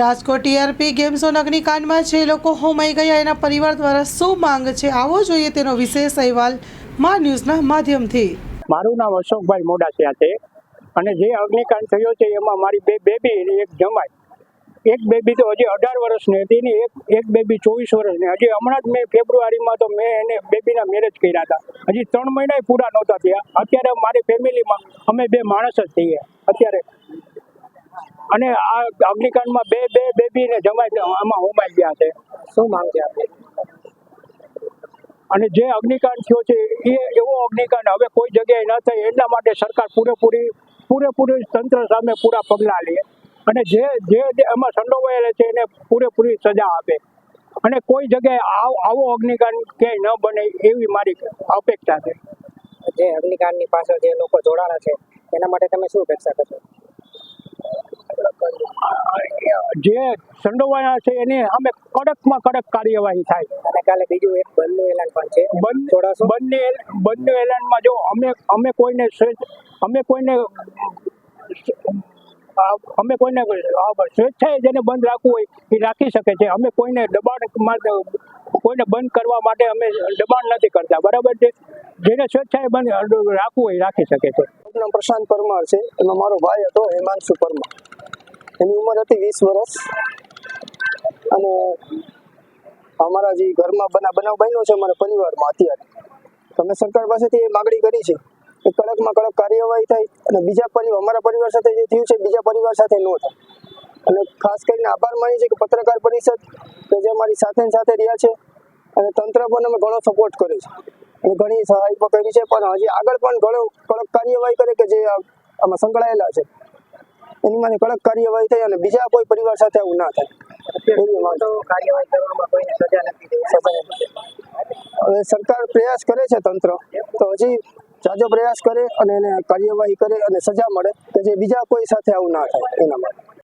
Rajkot TRP game zone અગ્નિકાંડમાં જે લોકો હોમાઈ ગયા, એના પરિવાર દ્વારા શું માંગ છે? આવો જોઈએ તેનો વિશેષ અહેવાલ મા ન્યૂઝના માધ્યમથી. મારું નામ અશોકભાઈ મોડાસિયા છે અને જે અગ્નિકાંડ થયો છે, એમાં મારી બે બેબી એક જમાઈ. એક બેબી તો હજી અઢાર વર્ષની હતી ને એક એક બેબી ચોવીસ વર્ષની. હજી હમણાં જ મેં ફેબ્રુઆરીમાં તો મેં એને બેબીના મેરેજ કર્યા હતા. હજી ત્રણ મહિના પૂરા નહોતા થયા. અત્યારે મારી ફેમિલીમાં અમે બે માણસ જ થઈએ અત્યારે. અને આ અગ્નિકાંડમાં બે બે બેબી ને જમાઈ આમાં હોમાઈ ગયા છે. શું માંગ છે આપની અને જે અગ્નિકાંડ થયો છે એ એવો અગ્નિકાંડ હવે કોઈ જગ્યાએ ન થાય એટલા માટે સરકાર પૂરેપૂરી પૂરેપૂરી તંત્ર સામે પૂરા પગલાં લે. અને જે જે એમાં સંડોવાયેલા છે એને પૂરેપૂરી સજા આપે. અને કોઈ જગ્યાએ આવ- આવો અગ્નિકાંડ ક્યાંય ન બને એવી મારી અપેક્ષા છે. જે અગ્નિકાંડની પાછળ જે લોકો જોડાણા છે એના માટે તમે શું અપેક્ષા કરશો? જે સંડોવાના છે એને અમે કડકમાં કડક કાર્યવાહી થાય. અને કાલે બીજું એક બંધનું એલાન પણ છે. બંને બંને બંને એલાનમાં જો અમે અમે કોઈને અમે કોઈને અમે કોઈને સ્વેચ્છાએ જેને બંધ રાખવું હોય એ રાખી શકે છે. અમે કોઈને દબાણમાં કોઈને બંધ કરવા માટે અમે દબાણ નથી કરતા. બરાબર છે? જેને સ્વેચ્છાએ બંધ રાખવું હોય રાખી શકે છે. પ્રશાંત પરમાર છે. એમાં મારો ભાઈ હતો હેમાંશુ પરમાર. એની ઉંમર હતી વીસ વર્ષ અને અમારા જે ઘરમાં બના, બનાવ બન્યો છે અમારા પરિવારમાં અત્યારે. અમે સરકાર પાસેથી એ માગણી કરી છે કે કડકમાં કડક કાર્યવાહી થાય અને બીજા પરિવાર, અમારા પરિવાર સાથે જે થયું છે, બીજા પરિવાર સાથે ન થાય. અને ખાસ કરીને આભાર માની છે કે પત્રકાર પરિષદ કે જે અમારી સાથે સાથે રહ્યા છે અને તંત્ર પણ અમે ઘણો સપોર્ટ કર્યો છે. અને ઘણી સહાય પણ કરી છે, પણ હજી આગળ પણ ઘણો કડક કાર્યવાહી કરે કે જે આમાં સંકળાયેલા છે. એની માટે કડક કાર્યવાહી થાય અને બીજા કોઈ પરિવાર સાથે આવું ના થાય. થઈ. હવે સરકાર પ્રયાસ કરે છે તંત્ર. તો હજી જાજો પ્રયાસ કરે અને એને કાર્યવાહી કરે અને સજા મળે કે જે બીજા કોઈ સાથે આવું ના થાય એના માટે.